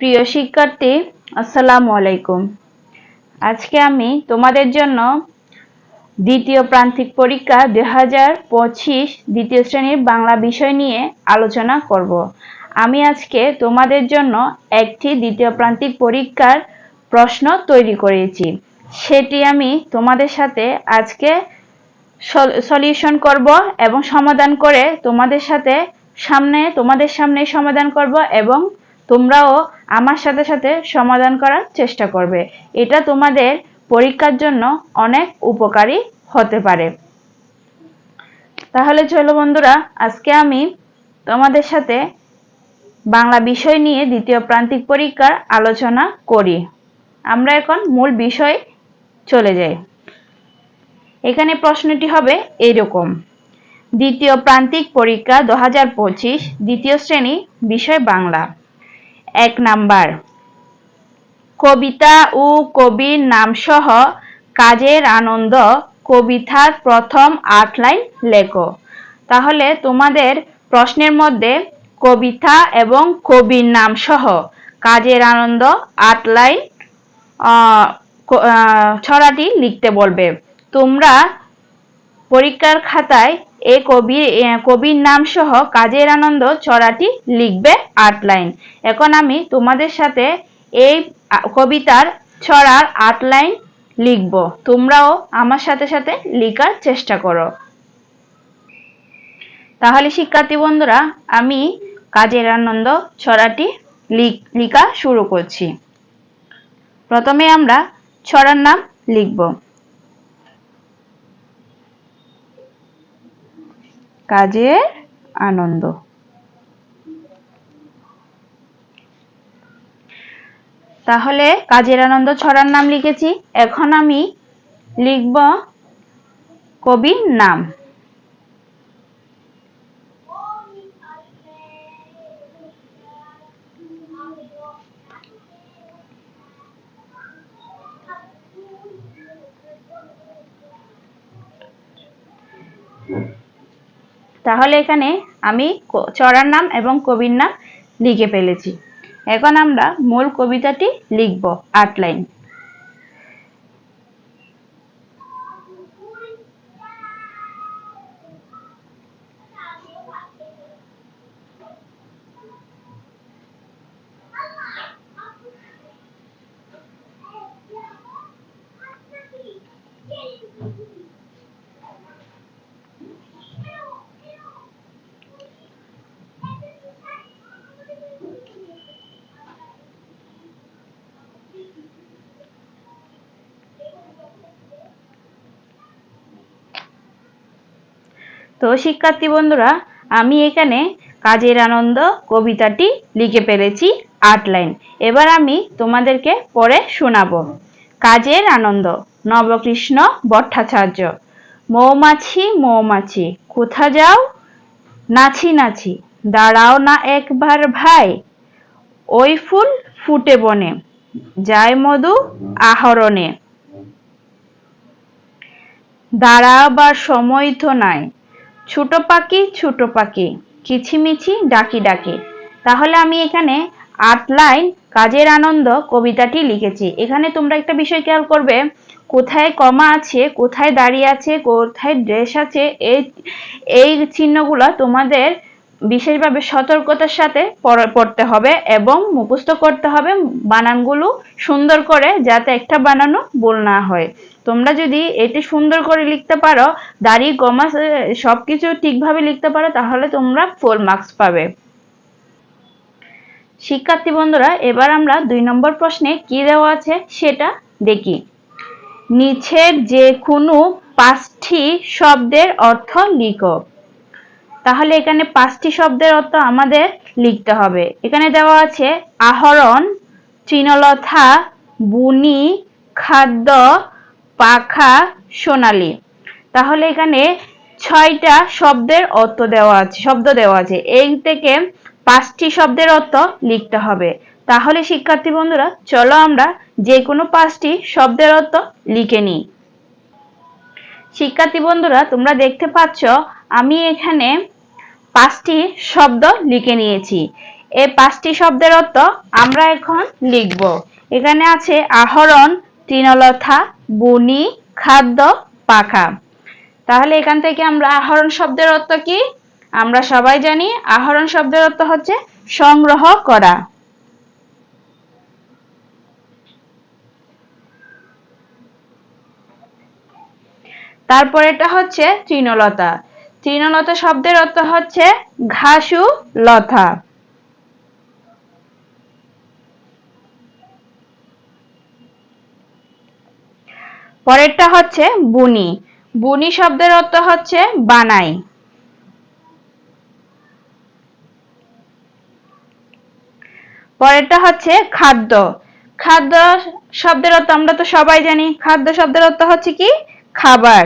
প্রিয় শিক্ষার্থী, আসসালামু আলাইকুম। আজকে আমি তোমাদের জন্য দ্বিতীয় প্রান্তিক পরীক্ষা দুই হাজার পঁচিশ দ্বিতীয় শ্রেণির বাংলা বিষয় নিয়ে আলোচনা করব। আমি আজকে তোমাদের জন্য একটি দ্বিতীয় প্রান্তিক পরীক্ষার প্রশ্ন তৈরি করেছি। সেটি আমি তোমাদের সাথে আজকে সলিউশন করব এবং সমাধান করে তোমাদের সাথে সামনে, তোমাদের সামনে সমাধান করব এবং তোমরাও আমার সাথে সাথে সমাধান করার চেষ্টা করবে। এটা তোমাদের পরীক্ষার জন্য অনেক উপকারী হতে পারে। তাহলে চলো বন্ধুরা, আজকে আমি তোমাদের সাথে বাংলা বিষয় নিয়ে দ্বিতীয় প্রান্তিক পরীক্ষার আলোচনা করি। আমরা এখন মূল বিষয় চলে যাই। এখানে প্রশ্নটি হবে এইরকম। দ্বিতীয় প্রান্তিক পরীক্ষা দু হাজার পঁচিশ, দ্বিতীয় শ্রেণি, বিষয় বাংলা। এক নাম্বার। কবিতা ও কবির নামসহ কাজের আনন্দ কবিতার প্রথম আট লাইন লেখো। তাহলে তোমাদের প্রশ্নের মধ্যে কবিতা এবং কবির নাম সহ কাজের আনন্দ আট লাইন ছড়াটি লিখতে বলবে। তোমরা পরীক্ষার খাতায় এ কবি কবির নাম সহ কাজের আনন্দ ছড়াটি লিখবে আট লাইন। এখন আমি তোমাদের সাথে এই কবিতার ছড়ার আট লাইন লিখব। তোমরাও আমার সাথে সাথে লিখার চেষ্টা করো। তাহলে শিক্ষার্থী বন্ধুরা, আমি কাজের আনন্দ ছড়াটি লিখা শুরু করছি। প্রথমে আমরা ছড়ার নাম লিখব। কাজের আনন্দ। তাহলে কাজের আনন্দ ছড়ার নাম লিখেছি। এখন আমি লিখব কবির নাম। তাহলে এখানে আমি চড়ার নাম এবং কবির নাম লিখে ফেলেছি। এখন আমরা মূল কবিতাটি লিখব আট লাইন। তো শিক্ষার্থী বন্ধুরা, আমি এখানে কাজের আনন্দ কবিতাটি লিখে ফেলেছি, আট লাইন। এবার আমি তোমাদেরকে পড়ে শোনাবো। কাজের আনন্দ, নবকৃষ্ণ ভট্টাচার্য। মৌমাছি মৌমাছি, কোথা যাও? নাছি নাছি দাঁড়াও না একবার ভাই। ওই ফুল ফুটে বনে, যায় মধু আহরণে। দাঁড়াবার সময় তো নাই ছোট পাখি ছোট পাখি কিছিমিছি ডাকি ডাকি। তাহলে আমি এখানে আট লাইন, কাজের আনন্দ, কবিতাটি লিখেছি। এখানে তোমরা একটা বিষয় খেয়াল করবে, কোথায় কমা আছে, কোথায় দাঁড়িয়ে আছে, কোথায় ড্রেস আছে, এই এই চিহ্নগুলো তোমাদের বিশেষভাবে সতর্কতার সাথে পড়তে হবে এবং মুখস্থ করতে হবে বানানগুলো সুন্দর করে যাতে একটা বানানো ভুল না হয়। তোমরা যদি এটি সুন্দর করে লিখতে পারো, দাড়ি গমা সবকিছু ঠিকভাবে লিখতে পারো, তাহলে তোমরা ফুল মার্কস পাবে। শিক্ষার্থী বন্ধুরা, এবার আমরা দুই নম্বর প্রশ্নে কি দেওয়া আছে সেটা দেখি। নিচের যে কোনো পাঁচটি শব্দের অর্থ লিখো। তাহলে এখানে পাঁচটি শব্দের অর্থ আমাদের লিখতে হবে। এখানে দেওয়া আছে আহরণ তৃণলতা বুনি, খাদ্য পাখা সোনালি। তাহলে এখানে ছয়টা শব্দের অর্থ দেওয়া আছে, শব্দ দেওয়া আছে। এই থেকে পাঁচটি শব্দের অর্থ লিখতে হবে। তাহলে শিক্ষার্থী বন্ধুরা, চলো আমরা যে কোনো পাঁচটি শব্দের অর্থ লিখে নিই। শিক্ষার্থী বন্ধুরা, তোমরা দেখতে পাচ্ছ, আমি এখানে পাঁচটি শব্দ লিখে নিয়েছি। এই পাঁচটি শব্দের অর্থ আমরা এখন লিখব। এখানে আছে আহরণ তৃণলতা বুনি, খাদ্য, পাখা। তাহলে এখান থেকে আমরা আহরণ শব্দের অর্থ কি? আমরা সবাই জানি আহরণ শব্দের অর্থ হচ্ছে সংগ্রহ করা। তারপর এটা হচ্ছে তৃণলতা। তৃণলতা শব্দের অর্থ হচ্ছে ঘাসু লতা। পরেরটা হচ্ছে বুনি। বুনি শব্দের অর্থ হচ্ছে বানাই। পরেরটা হচ্ছে খাদ্য। খাদ্য শব্দের অর্থ, আমরা তো সবাই জানি, খাদ্য শব্দের অর্থ হচ্ছে কি? খাবার।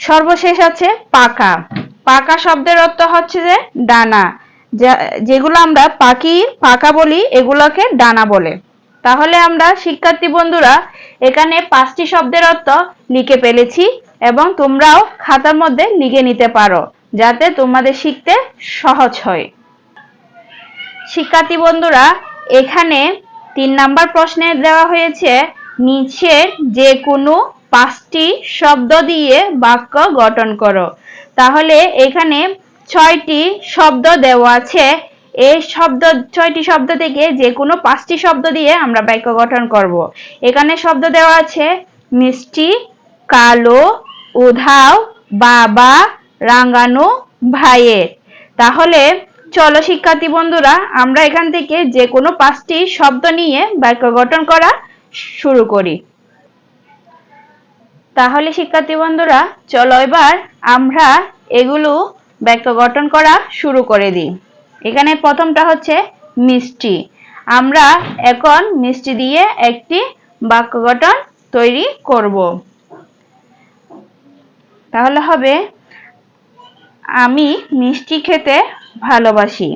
সর্বশেষ আছে পাকা। পাকা শব্দের অর্থ হচ্ছে যে ডানা যেগুলো আমরা পাখি পাকা বলি, এগুলোকে ডানা বলে। তাহলে আমরা শিক্ষার্থী বন্ধুরা, এখানে পাঁচটি শব্দের অর্থ লিখে ফেলেছি এবং তোমরাও খাতার মধ্যে লিখে নিতে পারো, যাতে তোমাদের শিখতে সহজ হয়। শিক্ষার্থী বন্ধুরা, এখানে তিন নাম্বার প্রশ্নে দেওয়া হয়েছে নিচের যে কোনো পাঁচটি শব্দ দিয়ে বাক্য গঠন করো। তাহলে এখানে ছয়টি শব্দ দেওয়া আছে। এই শব্দ, ছয়টি শব্দ থেকে যে কোনো পাঁচটি শব্দ দিয়ে আমরা বাক্য গঠন করব। এখানে শব্দ দেওয়া আছে, মিষ্টি, কালো, উধাও, বাবা রাঙ্গানো ভাইয়ের। তাহলে চলো শিক্ষার্থী বন্ধুরা, আমরা এখান থেকে যে কোনো পাঁচটি শব্দ নিয়ে বাক্য গঠন করা শুরু করি। তাহলে শিক্ষার্থী বন্ধুরা, চলো এবার আমরা এগুলো বাক্য গঠন করা শুরু করে দিই। এখানে প্রথমটা হচ্ছে মিষ্টি। আমরা এখন মিষ্টি দিয়ে একটি বাক্য গঠন তৈরি করব। তাহলে হবে, আমি মিষ্টি খেতে ভালোবাসি।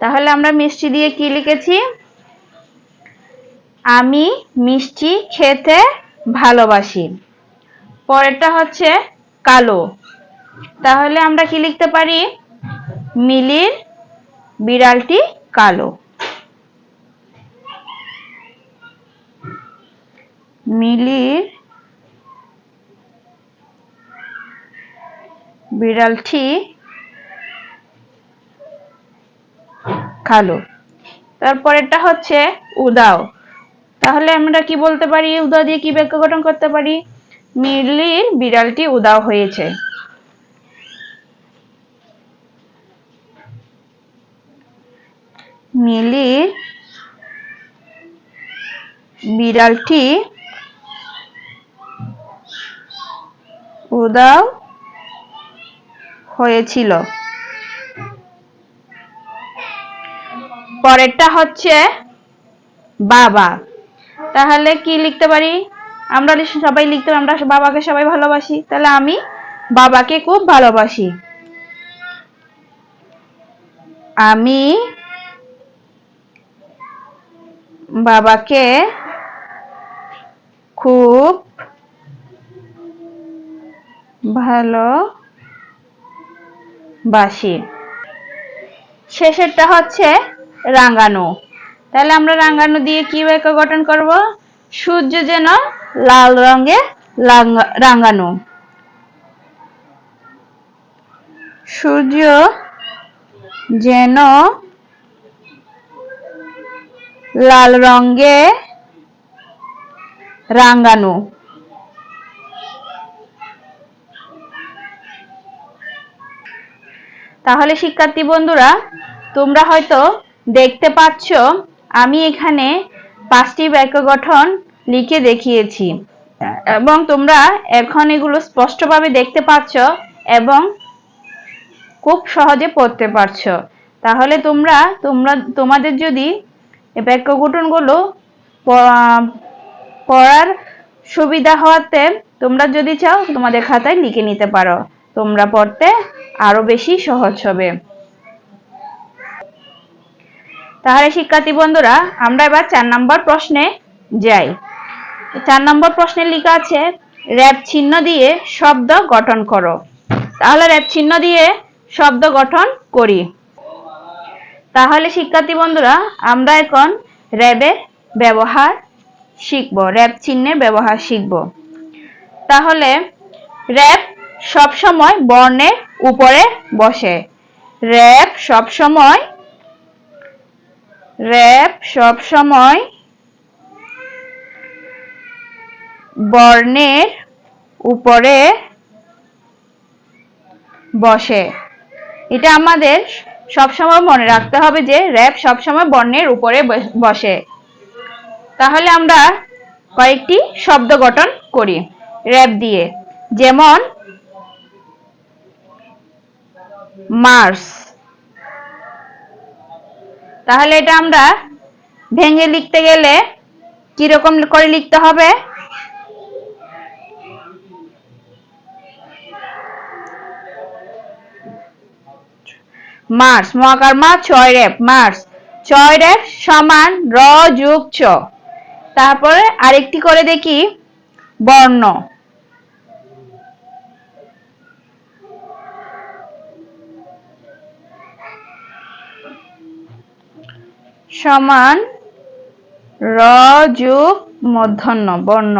তাহলে আমরা মিষ্টি দিয়ে কি লিখেছি? আমি মিষ্টি খেতে ভালোবাসি। পরেরটা হচ্ছে কালো। তাহলে আমরা কি লিখতে পারি? মিলির বিড়ালটি কালো। মিলির বিড়ালটি কালো তারপরেরটা হচ্ছে উদাও। তাহলে আমরা কি বলতে পারি? উদাও দিয়ে কি বাক্য গঠন করতে পারি? মিলির বিড়ালটি উদাও হয়েছে। মিলির বিড়ালটি উদাও হয়েছিল। পরেরটা হচ্ছে বাবা। তাহলে কি লিখতে পারি? আমরা সবাই লিখতে আমরা বাবাকে সবাই ভালোবাসি। তাহলে আমি বাবাকে খুব ভালোবাসি। আমি বাবাকে খুব ভালোবাসি। শেষেরটা হচ্ছে রাঙ্গানো তাহলে আমরা রাঙানো দিয়ে কি বাক্য গঠন করব? সূর্য যেন লাল রঙে রাঙানো। সূর্য যেন লাল রঙে রাঙানো। তাহলে শিক্ষার্থী বন্ধুরা, তোমরা হয়তো দেখতে পাচ্ছ আমি এখানে পাঁচটি বাক্য গঠন লিখে দেখিয়েছি। এবং তোমরা এখন এগুলো স্পষ্টভাবে দেখতে পাচ্ছ এবং খুব সহজে পড়তে পারছ। তাহলে তোমরা তোমরা তোমাদের যদি বাক্য গঠনগুলো পড়ার সুবিধা হওয়াতে তোমরা যদি চাও তোমাদের খাতায় লিখে নিতে পারো। তোমরা পড়তে আরও বেশি সহজ হবে। তাহলে শিক্ষার্থী বন্ধুরা, আমরা এবার চার নম্বর প্রশ্নে যাই। চার নম্বর প্রশ্নে লেখা আছে, র্যাব চিহ্ন দিয়ে শব্দ গঠন করো। তাহলে র্যাব চিহ্ন দিয়ে শব্দ গঠন করি। তাহলে শিক্ষার্থী বন্ধুরা, আমরা এখন র্যাবের ব্যবহার শিখব, র্যাব চিহ্নের ব্যবহার শিখব। তাহলে র্যাপ সবসময় বর্ণের উপরে বসে। র্যাপ সবসময় র্যাপ সবসময় বর্ণের উপরে বসে। এটা আমাদের সবসময় মনে রাখতে হবে যে র্যাপ সবসময় বর্ণের উপরে বস- তাহলে আমরা কয়েকটি শব্দ গঠন করি র্যাপ দিয়ে। যেমন, মার্স। তাহলে এটা আমরা ভেঙে লিখতে গেলে কীরকম করে লিখতে হবে? মার্স মহাকার মা ছয় রেপ মার্স। ছয় রেপ সমান র যুগ ছ। তারপরে আরেকটি করে দেখি, বর্ণ। সমান র যুগ মধ্যাহ্ন বর্ণ।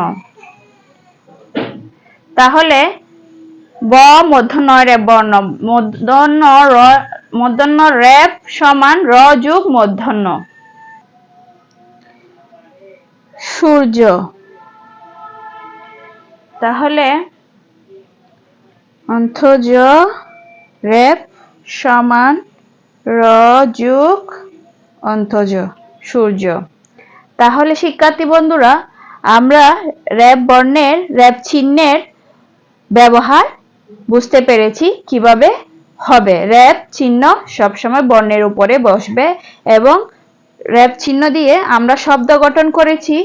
তাহলে ব মধ্যাহ্ন রেপ বর্ণ, মধ্যাহ্ন র, মধ্যাহ্ন রেপ সমান র যুগ মধ্যাহ্ন। সূর্য। তাহলে অন্থজ রেপ সমান র যুগ অন্তজ সূর্য। তাহলে শিক্ষার্থী বন্ধুরা, আমরা র্যাপ বর্ণের র্যাপ চিহ্নের ব্যবহার বুঝতে পেরেছি কীভাবে হবে। র্যাপ চিহ্ন সবসময় বর্ণের উপরে বসবে এবং র্যাপ চিহ্ন দিয়ে আমরা শব্দ গঠন করেছি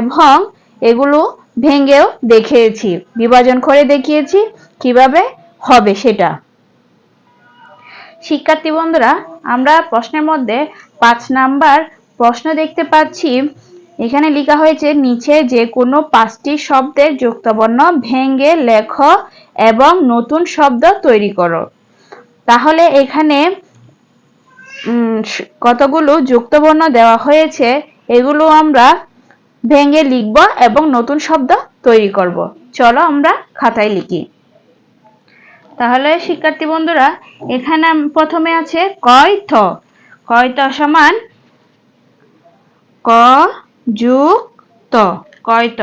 এবং এগুলো ভেঙেও দেখিয়েছি, বিভাজন করে দেখিয়েছি কীভাবে হবে সেটা। শিক্ষার্থী বন্ধুরা, আমরা প্রশ্নের মধ্যে পাঁচ নাম্বার প্রশ্ন দেখতে পাচ্ছি, এখানে লেখা হয়েছে, নিচে যে কোনো পাঁচটি শব্দের যুক্তবর্ণ ভেঙে লেখ এবং নতুন শব্দ তৈরি করো। তাহলে এখানে কতগুলো যুক্তবর্ণ দেওয়া হয়েছে, এগুলো আমরা ভেঙে লিখব এবং নতুন শব্দ তৈরি করব। চলো আমরা খাতায় লিখি। তাহলে শিক্ষার্থী বন্ধুরা, এখানে প্রথমে আছে কয় থ কয় ত সমান? ক, যুগ, ত। কয় ত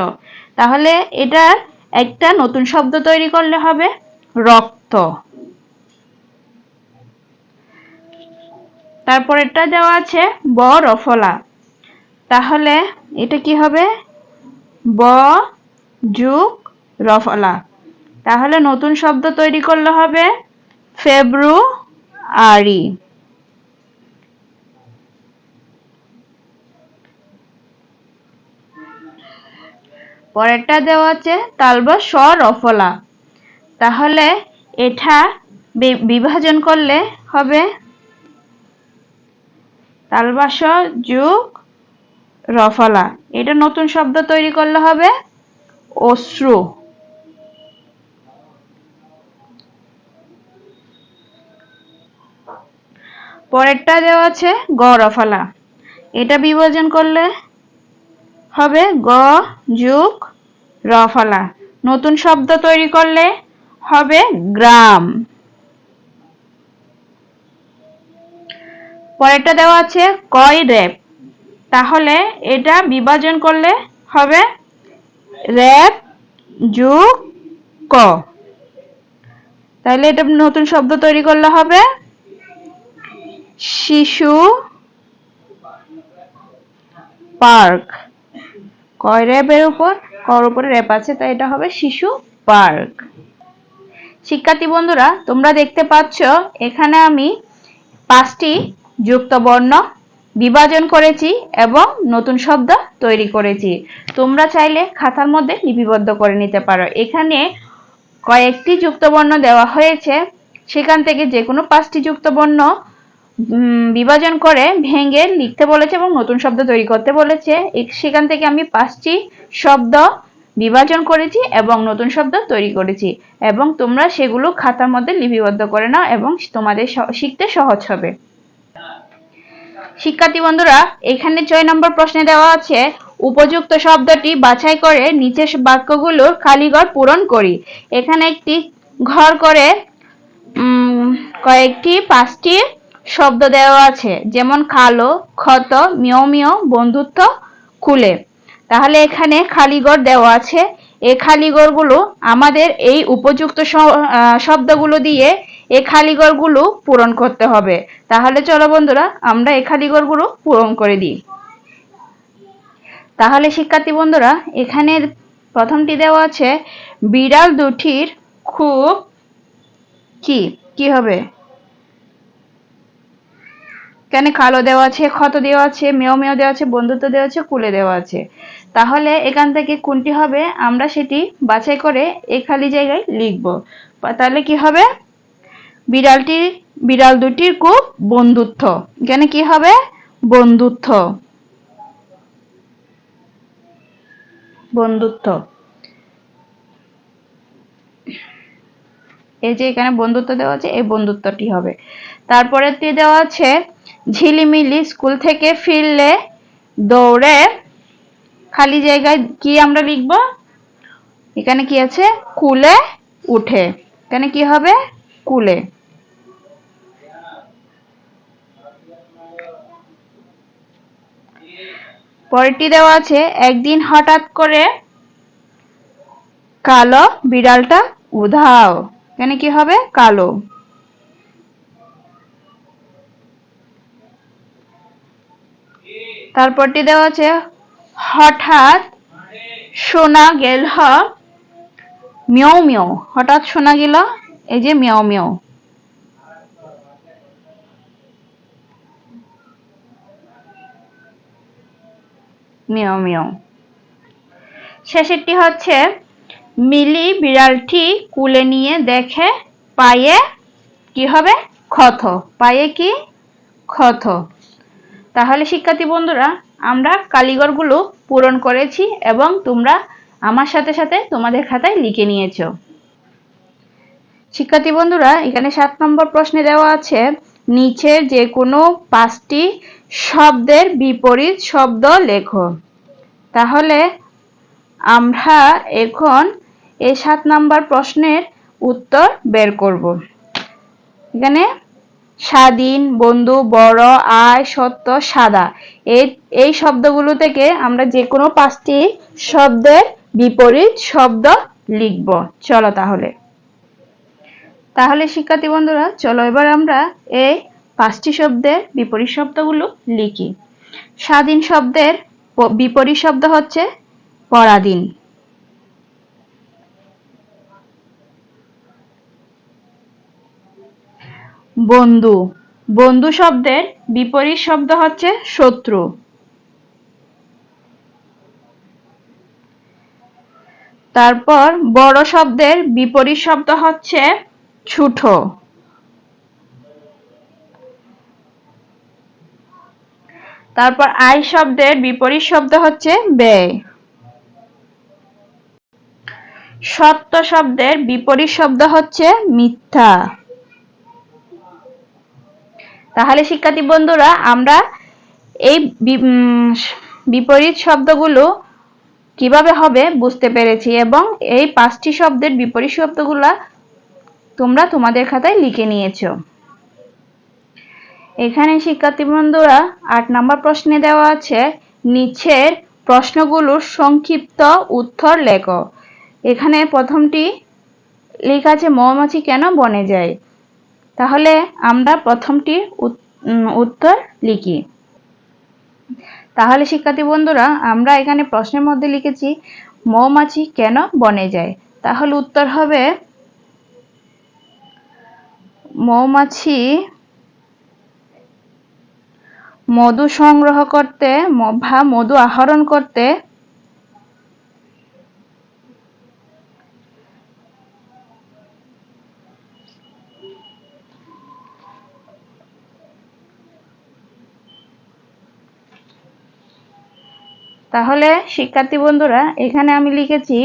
তাহলে এটা একটা নতুন শব্দ তৈরি করলে হবে রক্ত। তারপর এটা দেওয়া আছে ব রফলা তাহলে এটা কি হবে? ব, যুগ, রফলা। তাহলে নতুন শব্দ তৈরি করলে হবে ফেব্রুয়ারি। পরেরটা দেওয়া আছে তালবা স রফলা তাহলে এটা বিভাজন করলে হবে তালবাস যুগ রফলা। এটা নতুন শব্দ তৈরি করলে হবে অশ্রু। পরেরটা দেওয়া আছে গ রফলা। এটা বিভাজন করলে হবে গ যুগ রফলা নতুন শব্দ তৈরি করলে হবে গ্রাম। পরেরটা দেওয়া আছে কয় র্যাপ তাহলে এটা বিভাজন করলে হবে র্যাপ যুগ ক। তাহলে এটা নতুন শব্দ তৈরি করলে হবে শিশু পার্ক। কয় র্যাবের উপর? কর উপরে র্যাপ আছে, তাই এটা হবে শিশু পার্ক। শিক্ষার্থী বন্ধুরা, তোমরা দেখতে পাচ্ছ, এখানে আমি পাঁচটি যুক্ত বর্ণ বিভাজন করেছি এবং নতুন শব্দ তৈরি করেছি। তোমরা চাইলে খাতার মধ্যে লিপিবদ্ধ করে নিতে পারো। এখানে কয়েকটি যুক্তবর্ণ দেওয়া হয়েছে। সেখান থেকে যে কোনো পাঁচটি যুক্তবর্ণ বিভাজন করে, ভেঙে লিখতে বলেছে এবং নতুন শব্দ তৈরি করতে বলেছে। সেখান থেকে আমি পাঁচটি শব্দ বিভাজন করেছি এবং নতুন শব্দ তৈরি করেছি এবং তোমরা সেগুলো খাতার মধ্যে লিপিবদ্ধ করে নাও এবং তোমাদের শিখতে সহজ হবে। শিক্ষার্থী বন্ধুরা, এখানে ছয় নম্বর প্রশ্নে দেওয়া আছে, উপযুক্ত শব্দটি বাছাই করে নিচের বাক্যগুলোর খালিঘর পূরণ করি। এখানে একটি ঘর করে কয়েকটি, পাঁচটি শব্দ দেওয়া আছে, যেমন কালো, ক্ষত, মিয় মিয়, বন্ধুত্ব, খুলে। তাহলে এখানে খালিঘর দেওয়া আছে। এই খালিঘরগুলো আমাদের এই উপযুক্ত শব্দগুলো দিয়ে এই খালিঘরগুলো পূরণ করতে হবে। তাহলে চলো বন্ধুরা, আমরা এই খালিঘরগুলো পূরণ করে দিই। তাহলে শিক্ষার্থী বন্ধুরা, এখানে প্রথমটি দেওয়া আছে, বিড়াল দুটির খুব কি? কি হবে? এখানে কালো দেওয়া আছে, ক্ষত দেওয়া আছে মেয় মেয় দেওয়া আছে, বন্ধুত্ব দেওয়া আছে, কুলে দেওয়া আছে? তাহলে এখান থেকে কোনটি হবে? আমরা সেটি বাছাই করে এই খালি জায়গায় লিখব। তাহলে কি হবে? বিড়ালটি বিড়াল দুটির খুব বন্ধুত্ব। এখানে কি হবে? বন্ধুত্ব। বন্ধুত্ব। এই যে এখানে বন্ধুত্ব দেওয়া আছে, এই বন্ধুত্বটি হবে। তারপরে দেওয়া আছে ঝিলিমিলি স্কুল থেকে ফিরলে দৌড়ে খালি জায়গায় কি আমরা লিখব? এখানে কি আছে? কুলে উঠে। এখানে কি হবে? কুলে। পরেরটি দেওয়া আছে, একদিন হঠাৎ করে কালো বিড়ালটা উধাও। এখানে কি হবে? কালো। তারপরটি দেওয়া আছে, হঠাৎ শোনা গেল মিয়াও হঠাৎ শোনা গেল, এই যে মিয়াও মিয়াও শেষেরটি হচ্ছে, মিলি বিড়ালটি কুলে নিয়ে দেখে, পায়ে কি হবে? ক্ষত। পায়ে কি? ক্ষত। তাহলে শিক্ষার্থী বন্ধুরা, আমরা কালিগরগুলো পূরণ করেছি এবং তোমরা আমার সাথে সাথে তোমাদের খাতায় লিখে নিয়েছো। শিক্ষার্থী বন্ধুরা, এখানে সাত নম্বর প্রশ্নে দেওয়া আছে নিচের যে কোনো পাঁচটি শব্দের বিপরীত শব্দ লেখো। তাহলে আমরা এখন এই সাত নাম্বার প্রশ্নের উত্তর বের করব। এখানে স্বাধীন, বন্ধু, বড়, আয়, সত্য, সাদা। এই এই শব্দগুলো থেকে আমরা যে কোনো পাঁচটি শব্দের বিপরীত শব্দ লিখব। চলো তাহলে। তাহলে শিক্ষার্থী বন্ধুরা, চলো এবার আমরা এই পাঁচটি শব্দের বিপরীত শব্দগুলো লিখি। স্বাধীন শব্দের বিপরীত শব্দ হচ্ছে পরাধীন। বন্ধু। বন্ধু শব্দের বিপরীত শব্দ হচ্ছে শত্রু। তারপর বড় শব্দের বিপরীত শব্দ হচ্ছে ছোট। তারপর আই শব্দের বিপরীত শব্দ হচ্ছে ব্যয়। সত্য শব্দের বিপরীত শব্দ হচ্ছে মিথ্যা। তাহলে শিক্ষার্থী বন্ধুরা, আমরা এই বিপরীত শব্দগুলো কীভাবে হবে বুঝতে পেরেছি এবং এই পাঁচটি শব্দের বিপরীত শব্দগুলা তোমরা তোমাদের খাতায় লিখে নিয়েছো। এখানে শিক্ষার্থী বন্ধুরা, আট নম্বর প্রশ্নে দেওয়া আছে, নিচের প্রশ্নগুলোর সংক্ষিপ্ত উত্তর লেখো। এখানে প্রথমটি লেখা আছে, মৌমাছি কেন বনে যায়? তাহলে আমরা প্রথমটি উত- উত্তর লিখি। তাহলে শিক্ষার্থী বন্ধুরা, আমরা এখানে প্রশ্নের মধ্যে লিখেছি, মৌমাছি কেন বনে যায়? তাহলে উত্তর হবে, মৌমাছি মধু সংগ্রহ করতে বা মধু আহরণ করতে তাহলে, শিক্ষার্থী বন্ধুরা, এখানে আমি লিখেছি,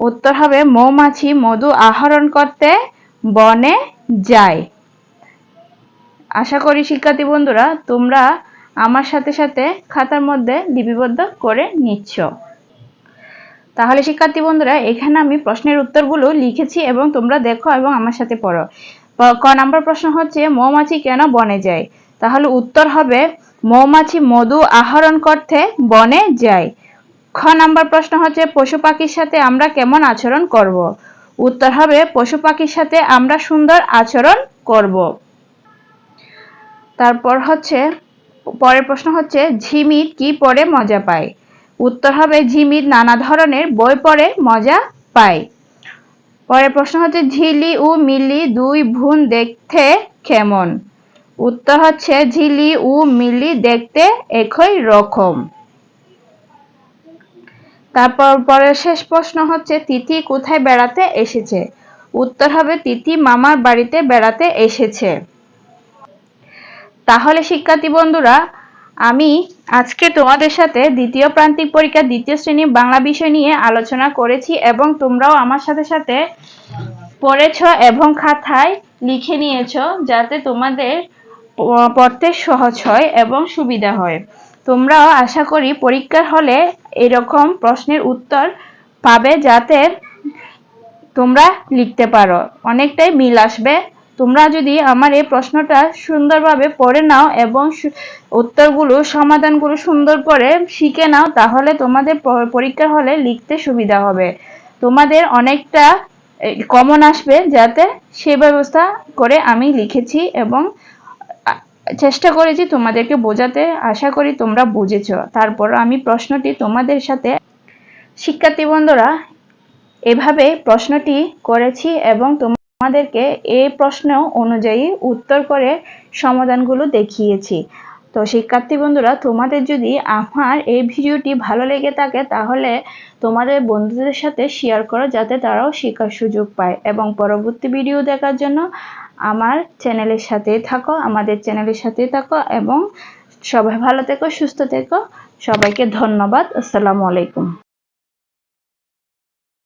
উত্তর হবে মৌমাছি মধু আহরণ করতে বনে যায়। আশা করি শিক্ষার্থী বন্ধুরা, তোমরা আমার সাথে সাথে খাতার মধ্যে লিপিবদ্ধ করে নিচ্ছ। তাহলে শিক্ষার্থী বন্ধুরা, এখানে আমি প্রশ্নের উত্তরগুলো লিখেছি এবং তোমরা দেখো এবং আমার সাথে পড়ো। ক নাম্বার প্রশ্ন হচ্ছে, মৌমাছি কেন বনে যায়? তাহলে উত্তর হবে মৌমাছি মধু আহরণ করতে বনে যায়। খ নাম্বার প্রশ্ন হচ্ছে, পশু পাখির সাথে আমরা কেমন আচরণ করব? উত্তর হবে, পশু পাখির সাথে আমরা সুন্দর আচরণ করব। তারপর হচ্ছে, পরের প্রশ্ন হচ্ছে, ঝিমির কি পড়ে মজা পায়? উত্তর হবে, ঝিমির নানা ধরনের বই পড়ে মজা পায়। পরের প্রশ্ন হচ্ছে, ঝিলি ও মিলি দুই ভুন দেখতে কেমন? উত্তর হচ্ছে ঝিলি ও মিলি দেখতে একই রকম। তারপর পরের শেষ প্রশ্ন হচ্ছে, তিথি কোথায় বেড়াতে এসেছে? উত্তর হবে, তিথি মামার বাড়িতে বেড়াতে এসেছে। তাহলে শিক্ষার্থী বন্ধুরা, আমি আজকে তোমাদের সাথে দ্বিতীয় প্রান্তিক পরীক্ষা দ্বিতীয় শ্রেণি বাংলা বিষয় নিয়ে আলোচনা করেছি এবং তোমরাও আমার সাথে সাথে পড়েছ এবং খাতায় লিখে নিয়েছ যাতে তোমাদের পড়তে সহজ হয় এবং সুবিধা হয়। তোমরাও আশা করি পরীক্ষার হলে এরকম প্রশ্নের উত্তর পাবে যাতে তোমরা লিখতে পারো। অনেকটাই মিল আসবে। তোমরা যদি আমার এই প্রশ্নটা সুন্দরভাবে পড়ে নাও এবং উত্তরগুলো, সমাধানগুলো সুন্দর করে শিখে নাও, তাহলে তোমাদের প- পরীক্ষার হলে লিখতে সুবিধা হবে। তোমাদের অনেকটা কমন আসবে যাতে সে ব্যবস্থা করে আমি লিখেছি এবং চেষ্টা করেছি তোমাদেরকে বোঝাতে, আশা করি তোমরা বুঝেছ। তারপর আমি প্রশ্নটি তোমাদের সাথে, শিক্ষার্থী বন্ধুরা, এভাবে প্রশ্নটি করেছি এবং তোমাদেরকে এই প্রশ্ন অনুযায়ী উত্তর করে সমাধানগুলো দেখিয়েছি। তো শিক্ষার্থী বন্ধুরা, তোমাদের যদি আমার এই ভিডিওটি ভালো লেগে থাকে, তাহলে তোমাদের বন্ধুদের সাথে শেয়ার করো, যাতে তারাও শেখার সুযোগ পায়। এবং পরবর্তী ভিডিও দেখার জন্য আমার চ্যানেলের সাথেই থাকো, আমাদের চ্যানেলের সাথেই থাকো এবং সবাই ভালো থেকো, সুস্থ থেকো। সবাইকে ধন্যবাদ। আসসালামু আলাইকুম।